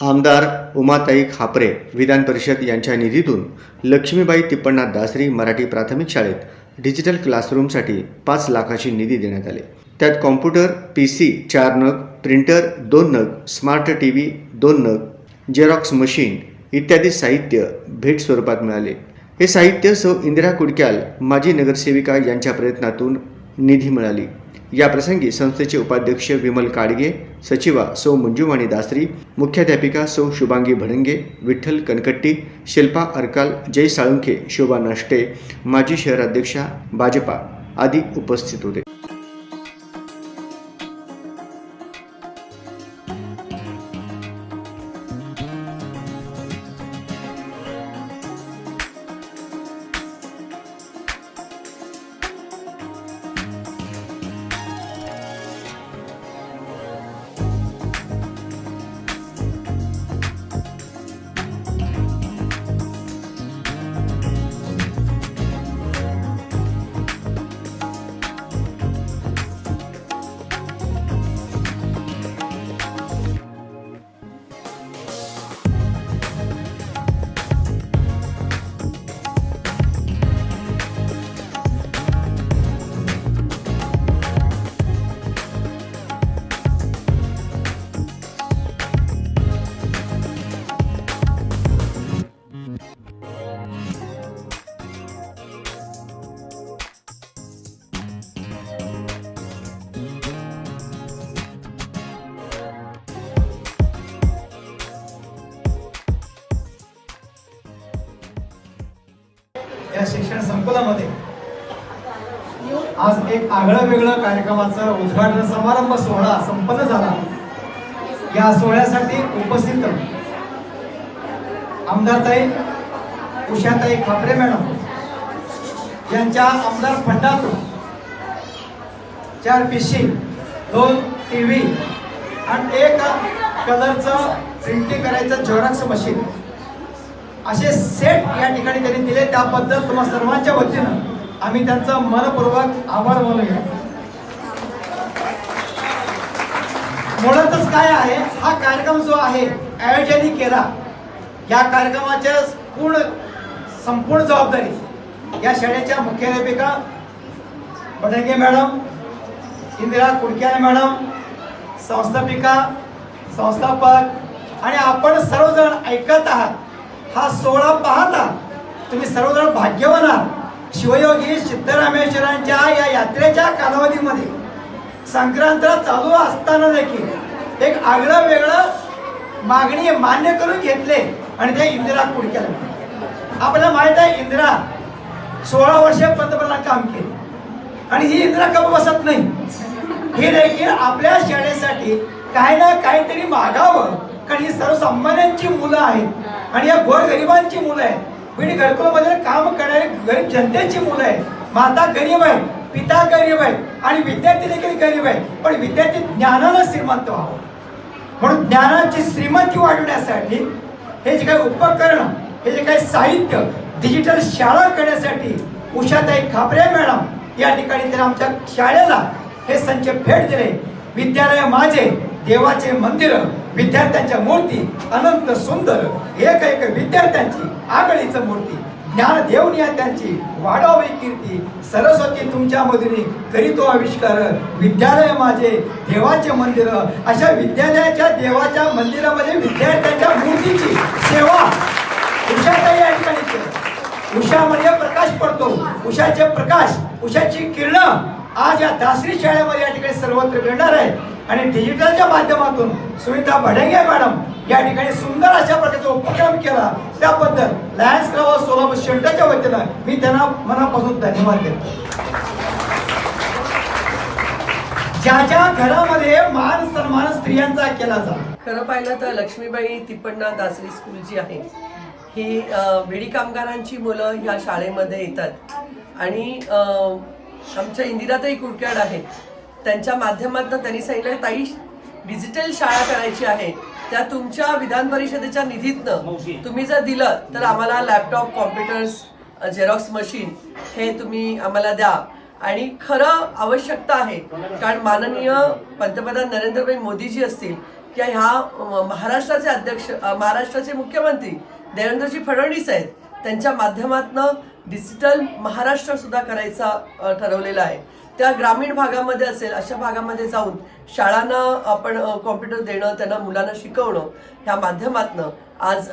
आमदार उमाताई खापरे विधान परिषद यांच्या निधीतून लक्ष्मीबाई तिप्पण्णा दासरी मराठी प्राथमिक शाळेत डिजिटल क्लासरूमसाठी पाच लाखाची निधी देण्यात आले. त्यात कॉम्प्युटर पी सी चार नग प्रिंटर दोन नग स्मार्ट टी व्ही दोन नग झेरॉक्स मशीन इत्यादी साहित्य भेट स्वरूपात मिळाले. हे साहित्य सौ इंदिरा कुडक्याल माजी नगरसेविका यांच्या प्रयत्नातून निधी मिळाली. याप्रसंगी संस्थेचे उपाध्यक्ष विमल काडगे सचिवा सौ मंजुवाणी दासरी मुख्याध्यापिका सौ शुभांगी भडंगे विठ्ठल कनकट्टी शिल्पा अरकाल जय साळुंखे शोभा नाष्टे माजी शहराध्यक्षा भाजपा आदी उपस्थित होते. या शिक्षण संकुलामध्ये. आज एक आगळं वेगळं कार्यक्रमाचं उद्घाटन समारंभ सोहळा संपन्न झाला. या सोहळ्यासाठी उपस्थित आमदारताई उषाताई खापरे मॅडम यांच्या आमदार फंडातून चार पिशी दोन टी व्ही आणि एक कलरचं प्रिंटिंग करायचं झेरॉक्स मशीन. असे सेट या ठिकाणी त्यांनी दिले. त्याबद्दल तुम्हा सर्वांच्या वतीनं आम्ही त्यांचा मनपूर्वक आभार मानूया. मुळातच काय आहे हा कार्यक्रम जो आहे आयोजन केला. या कार्यक्रमाच्या पूर्ण संपूर्ण जबाबदारी या शाळेच्या मुख्याध्यापिका बडंगे मॅडम इंदिरा कुडक्याने मॅडम संस्थापिका संस्थापक आणि आपण सर्वजण ऐकत आहात. हा सोहळा पाहता तुम्ही सर्वजण भाग्यवान आहात. शिवयोगी सिद्धरामेश्वरांच्या या यात्रेच्या कालावधीमध्ये संक्रांत चालू असताना देखील एक आगळं वेगळं मागणी मान्य करून घेतले आणि ते इंदिरा कुडक्याला आपल्याला माहीत आहे इंदिरा सोळा वर्ष पंतप्रधान काम केले. आणि ही इंदिरा कप बसत नाही. ही देखील आपल्या शाळेसाठी काही ना काहीतरी मागावं कारण ही सर्वसामान्यांची मुलं आहेत. आणि या गोरगरिबांची मुलं आहेत. बीड घरकुलमध्ये काम करणारी गरीब जनतेची मुलं आहेत. माता गरीब आहे पिता गरीब आहे आणि विद्यार्थी देखील गरीब आहे पण विद्यार्थी ज्ञानानं श्रीमंत व्हावं. म्हणून ज्ञानाची श्रीमंती वाढवण्यासाठी हे जे काही उपकरण हे जे काही साहित्य डिजिटल शाळा करण्यासाठी उषाताई खापरे मॅडम या ठिकाणी त्यांनी आमच्या शाळेला हे संच भेट दिले. विद्यालय माझे देवाचे मंदिर विद्यार्थ्यांच्या मूर्ती अनंत सुंदर एक एक विद्यार्थ्यांची आगळीच मूर्ती. ज्ञान देऊन या त्यांची वाढावी कीर्ती. सरस्वती तुमच्या मधुरी करीतो आविष्कार. विद्यालय माझे देवाचे मंदिर. अशा विद्यालयाच्या देवाच्या मंदिरामध्ये विद्यार्थ्यांच्या मूर्तीची सेवा. उषाताई या ठिकाणी उषा म्हणजे प्रकाश पडतो. उषाचे प्रकाश उषाची किरण आज या दासरी शाळेमध्ये या ठिकाणी सर्वत्र मिळणार आहे. आणि डिजिटलच्या माध्यमातून सुविधा भडेंगे मॅडम या ठिकाणी सुंदर अशा प्रकारचा उपक्रम केला. त्याबद्दल लायन्स क्लब सोलापूर शेल्टरच्या वतीनं मी त्यांना मनापासून धन्यवाद देतो. ज्या ज्या घरामध्ये मान सन्मान स्त्रियांचा केला जातो. खरं पाहिलं तर लक्ष्मीबाई तिप्पण्णा दासरी स्कूल जी आहे ही विडी कामगारांची मुलं ह्या शाळेमध्ये येतात. आणि आमच्या इंदिराताई कुडक्याड आहेत. त्यांच्या माध्यमातून त्यांनी सांगितलं ताई डिजिटल शाळा करायची आहे. त्या तुमच्या विधान परिषदेच्या निधीतनं तुम्ही जर दिलं तर आम्हाला लॅपटॉप कॉम्प्युटर्स झेरॉक्स मशीन हे तुम्ही आम्हाला द्या. आणि खरं आवश्यकता आहे कारण माननीय पंतप्रधान नरेंद्रभाई मोदीजी असतील की ह्या महाराष्ट्राचे अध्यक्ष महाराष्ट्राचे मुख्यमंत्री देवेंद्रजी फडणवीस आहेत त्यांच्या माध्यमातनं डिजिटल महाराष्ट्र सुद्धा करायचा ठरवलेला आहे. त्या ग्रामीण भागामध्ये असेल अशा भागामध्ये जाऊन शाळांना आपण कॉम्प्युटर देणं त्यांना मुलांना शिकवणं ह्या माध्यमातनं आज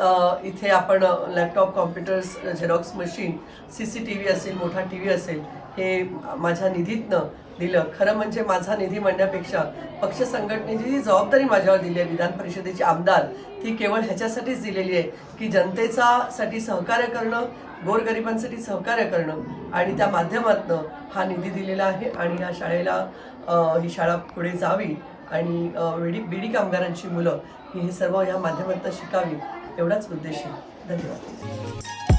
इथे आपण laptop computers xerox machine C C T V असेल मोठा टी व्ही असेल हे माझ्या निधीतनं दिलं. खरं म्हणजे माझा निधी म्हणण्यापेक्षा पक्ष संघटनेची जी जबाबदारी माझ्यावर दिली आहे विधान परिषदेची आमदार ती केवळ ह्याच्यासाठीच दिलेली आहे की जनतेचा साठी सहकार्य करणं गोरगरिबांसाठी सहकार्य करणं आणि त्या माध्यमातनं हा निधी दिलेला आहे आणि ह्या शाळेला ही शाळा पुढे जावी. आणि अ, विडी बिडी कामगारांची मुलं ही हे सर्व ह्या माध्यमातून शिकावी एवढाच उद्देश आहे. धन्यवाद.